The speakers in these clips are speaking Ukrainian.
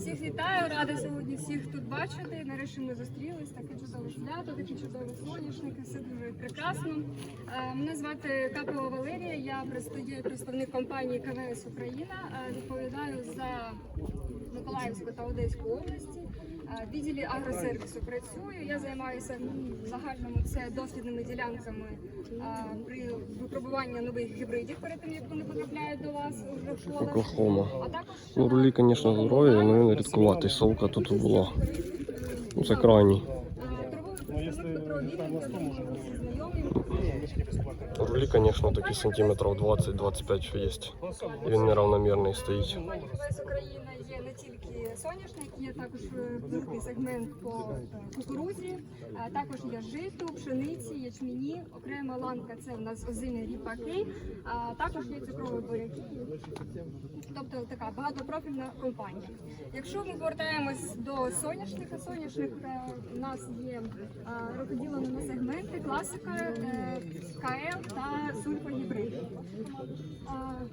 Всіх вітаю, рада сьогодні всіх тут бачити. Нарешті ми зустрілись. Таке чудове свято, такі чудові соняшники, все дуже прекрасно. Е, Мене звати Капова Валерія, я представ- представник компанії КВС Україна. Е, Відповідаю за Миколаївську та Одеську області. В відділі агросервісу працюю. Я займаюся ну, в загальному це дослідними ділянками при випробуванні нових гібридів перед тим, як вони потрапляють до вас вже в. Оклахома. А також Ну, рулі, звісно, здорові, але він рідкуватий. Совка тут була. Ну, це крайній. Рулі, звісно, такі сантиметрів 20-25 що є. І він неравномірний стоїть. Компанія «КВС Україна є не тільки соняшник, є також великий сегмент по кукурузі, також є жито, пшениці, ячміні, окрема ланка це у нас озимі ріпаки, а також є цукрові буряки. Тобто така багатопрофільна компанія. Якщо ми повертаємось до соняшника, соняшник е, у нас є е, розподілено на сегменти, класика, е, КЛ та сульфогібрид.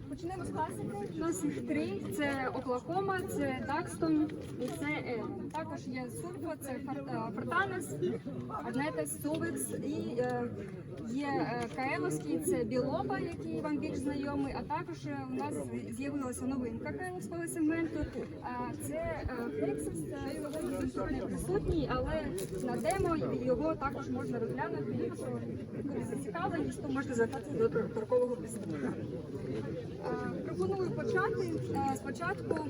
Почнемо з класики. У нас їх три: це Оклахома, це Дакстон і це Ел. Також є Сульфо, це е, Фортанес, Аднетес, Сувекс і е, є е, Каеловський, це Білоба, який вам більш знайомий. А також е, у нас з'явилася новинка Каеловського сегменту. Це е, е, він тут не присутній, але на демо його також можна розглянути. Буде зацікавленість, то можна звертатися до торгового представника. Е, Пропоную почати Е, спочатку.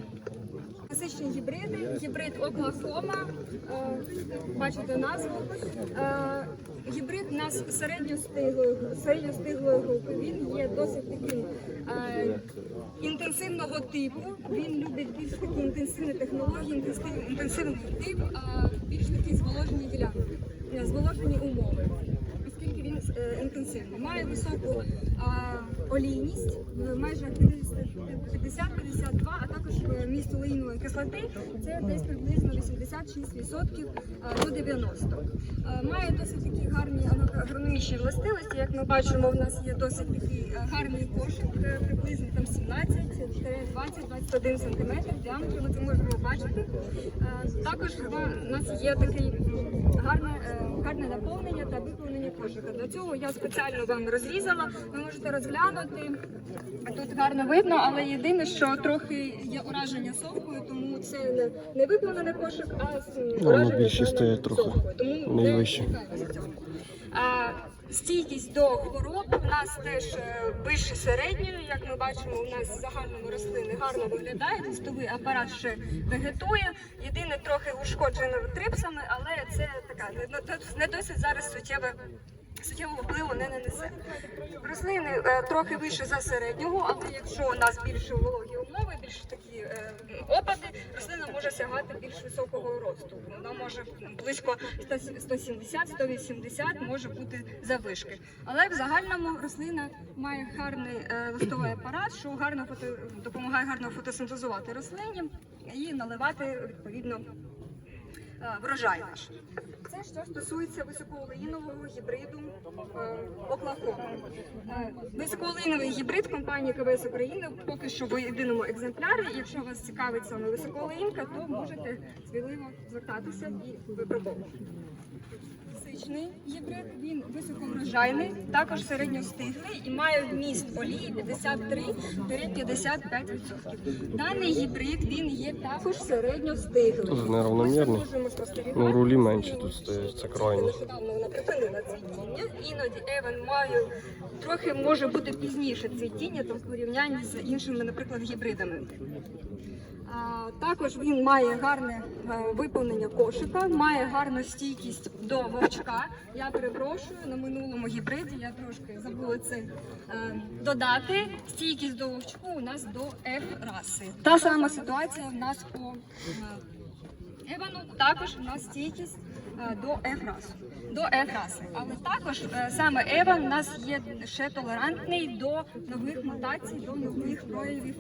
Класичні гібриди, гібрид Оклахома, е, бачите назву. Гібрид у нас середньостиглої, групи. Він є досить таким інтенсивного типу. Він любить більш такі інтенсивні технології, інтенсивний тип, більш такі зволожені ділянки, зволожені умови е, інтенсивний. Має високу олійність, е, майже 50-52, а також е, міст олейної кислоти це десь приблизно 86% до 90%. Е, Має досить такі гарні агрономічні властивості. Як ми бачимо, в нас є досить такий е, гарний кошик, е, приблизно там 17-20-21 см діаметру, ми це можемо бачити. Е, Також у нас є такий гарне, е, гарне наповнення та виповнення кошика. Для цього я спеціально вам розрізала. Ви можете розглянути. Тут гарно видно, але єдине, що трохи є ураження совкою, тому це не, не виповнений кошик, а Ну, ураження більші саме трохи. Тому не. А, Стійкість до хвороб у нас теж е, вище середньої. Як ми бачимо, у нас загальному рослини гарно виглядають. Листовий апарат ще вегетує. Єдине трохи ушкоджено трипсами, але це така не, досить зараз суттєве. Суттєвого впливу не нанесе. Рослини е, трохи вище за середнього, але якщо у нас більше вологі умови, більш такі е, опади, рослина може сягати більш високого росту. Вона може близько 170-180 може бути завишки. Але в загальному рослина має гарний е, листовий апарат, що гарно фото, допомагає гарно фотосинтезувати рослині і наливати відповідно е, врожай наш. Це що стосується високоолеїнового гібриду е, Оклахома. Е, Високоолеїновий гібрид компанії КВС України поки що в єдиному екземплярі. Якщо вас цікавить саме високоолеїнка, то можете сміливо звертатися і випробовувати. Класичний гібрид, він високоврожайний, також середньостиглий і має вміст олії 53-55%. Даний гібрид він є також середньостиглий. Тут спостерігати. Ну, рулі менші тут стоять, це крайні. Нещодавно вона припинила цвітіння. Іноді Еван має трохи може бути пізніше цвітіння, там в порівнянні з іншими, наприклад, гібридами. Також він має гарне е, виповнення кошика, має гарну стійкість до вовчка. Я перепрошую на минулому гібриді. Я трошки забула це е, додати. Стійкість до вовчку у нас до F раси. Та сама ситуація в нас по Евану також у нас стійкість е, до F-расу. До F-раси. Але також саме Еван у нас є ще толерантний до нових мутацій, до нових проявів,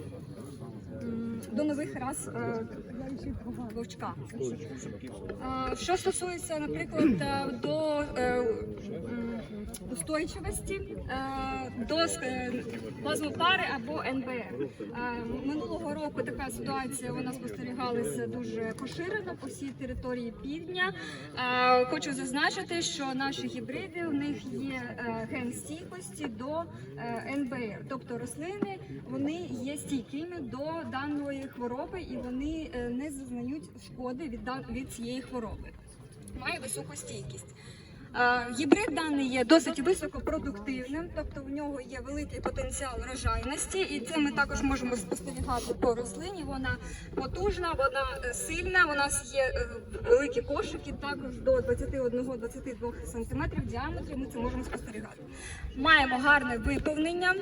до нових рас е, вовчка. Е, Що стосується, наприклад, е, до устойчивості е, до е, плазмопари або НБР. Е, Минулого року така ситуація вона спостерігалася дуже поширено по всій території півдня. Е, Хочу зазначити, що наші гібриди в них є е, ген стійкості до е, НБР, тобто рослини вони є стійкими до даної хвороби і вони е, не зазнають шкоди від цієї хвороби. Має високу стійкість. Е, Гібрид даний є досить високопродуктивним, тобто в нього є великий потенціал врожайності, і це ми також можемо спостерігати по рослині. Вона потужна, вона е, сильна. У нас є е, великі кошики, також до 21-22 см діаметрі. Ми це можемо спостерігати. Маємо гарне виповнення.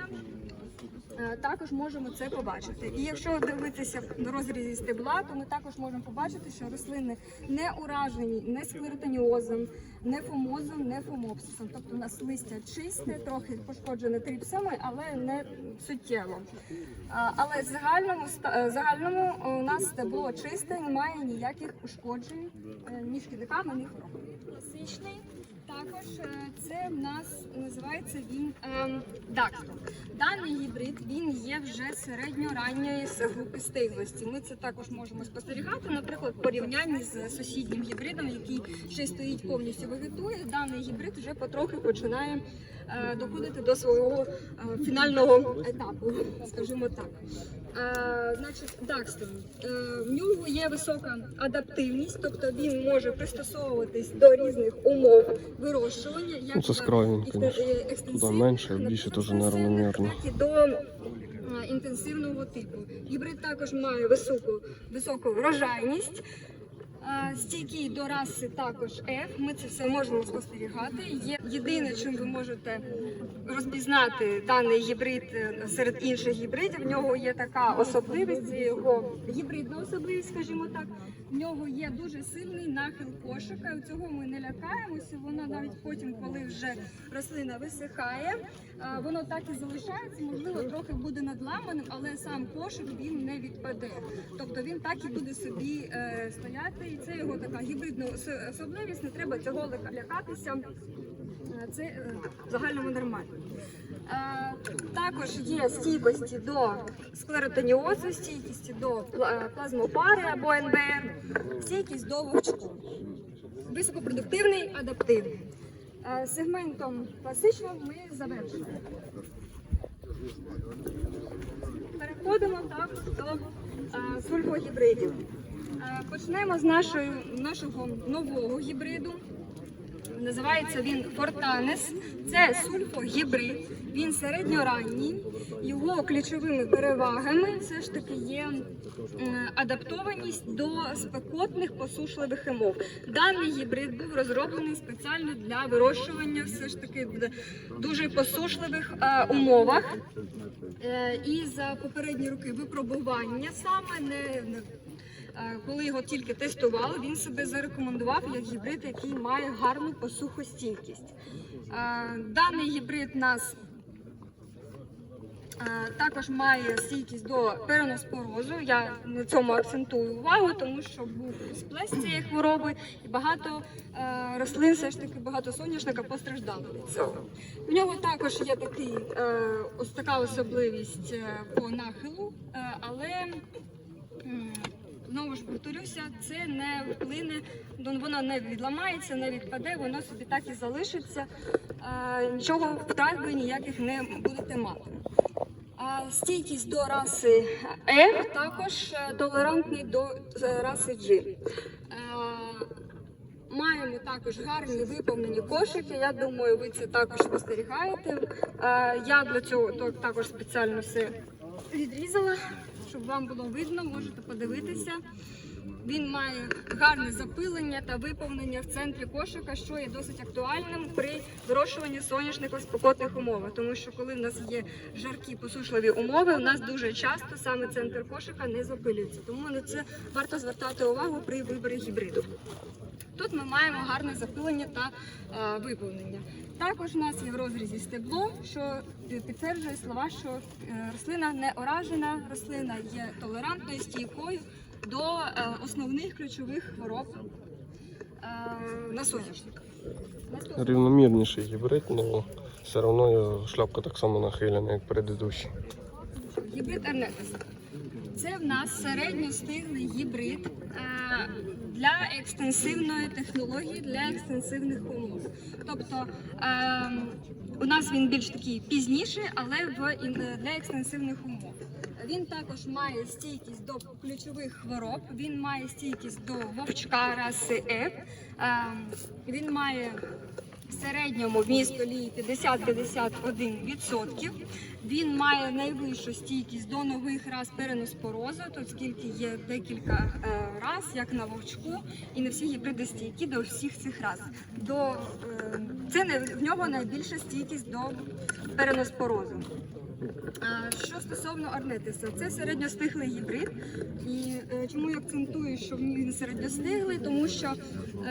Е, Також можемо це побачити. І якщо дивитися в розрізі стебла, то ми також можемо побачити, що рослини не уражені не склеротоніозом, не фомозом, не фомопсисом. Тобто у нас листя чисте, трохи пошкоджене тріпсами, але не суттєво. Але в загальному е, загальному у нас стебло чисте, немає ніяких ушкоджень е, ні шкідниками, ні хворобами. Класичний також е, це в нас називається він ем, Дакстон. Даний гібрид він є вже середньоранньої групи стиглості. Ми це також можемо спостерігати, наприклад, в порівнянні з сусіднім гібридом, який ще повністю повністю вегетує. Даний гібрид вже потрохи починає е, доходити до свого е, фінального етапу, скажімо так. Е, значить, Дакстон. Е, в нього є висока адаптивність, тобто він може пристосовуватись до різних умов вирощування. Як Ну, це він, конечно. е, Туди менше, більше теж неравномірно. так і до е, інтенсивного типу. Гібрид також має високу, високу врожайність. Стійкий до раси також F, ми це все можемо спостерігати. Є єдине, чим ви можете розпізнати даний гібрид е, серед інших гібридів. В нього є така особливість, його гібридна особливість, скажімо так. В нього є дуже сильний нахил кошика. Цього ми не лякаємося. Воно навіть потім, коли вже рослина висихає, воно так і залишається. Можливо, трохи буде надламаним, але сам кошик він не відпаде. Тобто він так і буде собі е, стояти. І це його така гібридна особливість. Не треба цього ля- лякатися. Е, Це е, в загальному нормально. Е, Також є стійкості до склеротоніозу, стійкості до плазмопари або НБР, стійкість до вовчку. Високопродуктивний, адаптивний. Е, Сегментом класичного ми завершили. Переходимо також до е, сульфогібридів. Е, Почнемо з нашого нового гібриду. Називається він Фортанес. Це сульфогібрид. Він середньоранній. Його ключовими перевагами все ж таки є адаптованість до спекотних посушливих умов. Даний гібрид був розроблений спеціально для вирощування все ж таки в дуже посушливих е, умовах. Е, І за попередні роки випробування саме не, коли його тільки тестували, він себе зарекомендував як гібрид, який має гарну посухостійкість. Даний гібрид нас також має стійкість до переноспорозу. Я на цьому акцентую увагу, тому що був сплес цієї хвороби, і багато рослин, все ж таки багато соняшника постраждало від цього. В нього також є такий, ось така особливість е, по нахилу, е, але Знову ж повторюся, це не вплине, ну, воно не відламається, не відпаде, воно собі так і залишиться. Е, Нічого втрат ви ніяких не будете мати. Стійкість до раси F також е, толерантний до е, раси G. Е, Маємо також гарні виповнені кошики. Я думаю, ви це також спостерігаєте. Е, Я для цього також спеціально все відрізала, щоб вам було видно, можете подивитися. Він має гарне запилення та виповнення в центрі кошика, що є досить актуальним при вирощуванні соняшника в спекотних умовах. Тому що коли в нас є жаркі посушливі умови, у нас дуже часто саме центр кошика не запилюється. Тому на це варто звертати увагу при виборі гібриду. Тут ми маємо гарне запилення та виповнення. Також у нас є в розрізі стебло, що підтверджує слова, що е, рослина не оражена, рослина є толерантною, стійкою до е, основних ключових хвороб е, на соняшник. Рівномірніший гібрид, але все одно шляпка так само нахилена, як предыдущий. Гібрид Арнетес. Це в нас середньостиглий гібрид е, для екстенсивної технології, для екстенсивних умов. Тобто е, у нас він більш такий пізніший, але для екстенсивних умов. Він також має стійкість до ключових хвороб, він має стійкість до вовчка раси F, е, він має в середньому місто літі 50-51%. Він має найвищу стійкість до нових рас переноспорозу, оскільки є декілька е, рас, як на вовчку, і не всі гібриди стійкі до всіх цих рас. До, е, це в нього найбільша стійкість до переноспорозу. Що стосовно Арнетиса, це середньостиглий гібрид. І е, чому я акцентую, що він середньостиглий? Тому що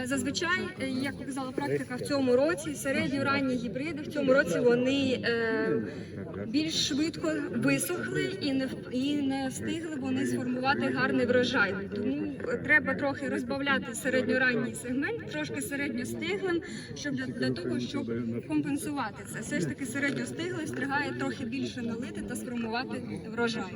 е, зазвичай, е, як показала практика в цьому році, середньо-ранні гібриди в цьому році вони більш швидко висохли і не і не встигли вони сформувати гарний врожай. Тому треба трохи розбавляти середньоранній сегмент, трошки середньостиглим, щоб для, для того, щоб компенсувати це. Все ж таки середньостиглий встигає трохи більше налити та сформувати врожай.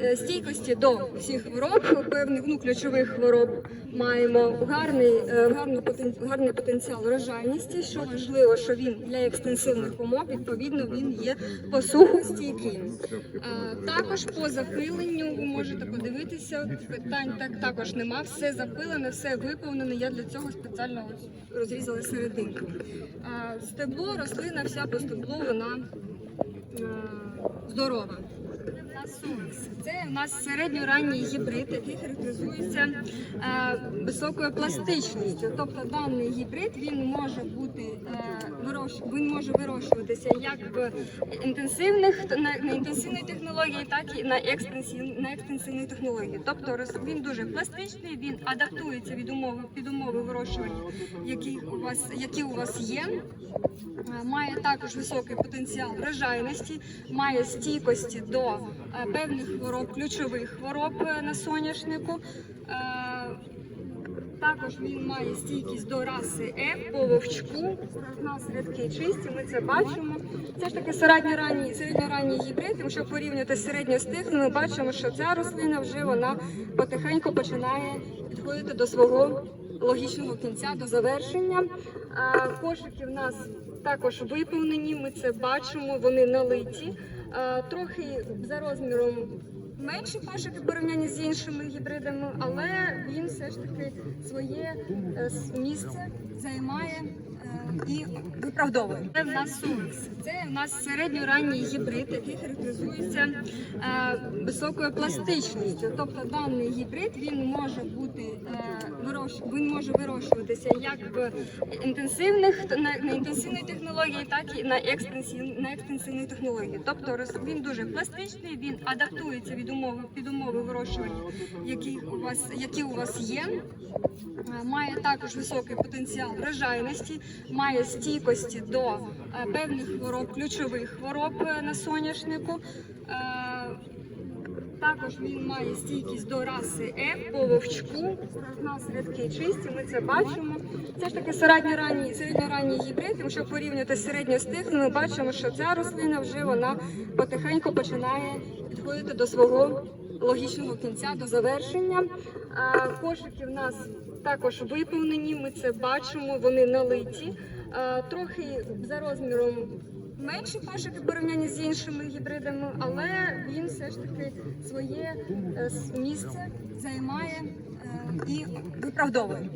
Е, Стійкості до всіх хвороб, певних ну, ключових хвороб маємо гарний, е, гарний, гарний потенціал врожайності. Що важливо, що він для екстенсивних умов, відповідно, він є посухостійким. Е, Також по запиленню ви можете подивитися, питань так також нема. Все запилене, все виповнене. Я для цього спеціально розрізала серединку. Стебло, рослина, вся по стеблу, вона е, здорова. Це у нас середньоранній гібрид, який характеризується е, високою пластичністю. Тобто даний гібрид він може бути е, вирощ... він може вирощуватися як в інтенсивних на, на інтенсивній технології, так і на екстенсив... на екстенсивній технології. Тобто він дуже пластичний, він адаптується від умови під умови вирощування, які у вас які у вас є. Е, Має також високий потенціал врожайності, має стійкості до е, певних хвороб, ключових хвороб е, на соняшнику. Також він має стійкість до раси F по вовчку. У нас рядки чисті, ми це бачимо. Це ж таки середньоранній, середньоранній гібрид. Якщо порівняти з середньостиглим, ми бачимо, що ця рослина вже вона потихеньку починає підходити до свого логічного кінця, до завершення. А, Кошики в нас також виповнені, ми це бачимо, вони налиті. Трохи за розміром менші пошуки в з іншими гібридами, але він все ж таки своє е, місце займає і виправдовує. Це в нас сувікс. Це в нас середньоранній гібрид, який характеризується е, високою пластичністю. Тобто даний гібрид він може бути е, він може вирощуватися як в інтенсивних на, на інтенсивній технології, так і на екстенсив... на екстенсивній технології. Тобто він дуже пластичний, він адаптується від умови під умови вирощування, які у вас які у вас є. Е, Має також високий потенціал врожайності, має стійкості до е, певних хвороб, ключових хвороб е, на соняшнику. Е, Також він має стійкість до раси F по вовчку. У нас рядки чисті, ми це бачимо. Це ж таки середньоранній, середньоранній гібрид. Якщо порівняти з середньостиглим, ми бачимо, що ця рослина вже вона потихеньку починає підходити до свого логічного кінця, до завершення. Кошики в нас також виповнені, ми це бачимо, вони налиті. Трохи за розміром менші кошики порівняння з іншими гібридами, але він все ж таки своє е, місце займає е, і виправдовує.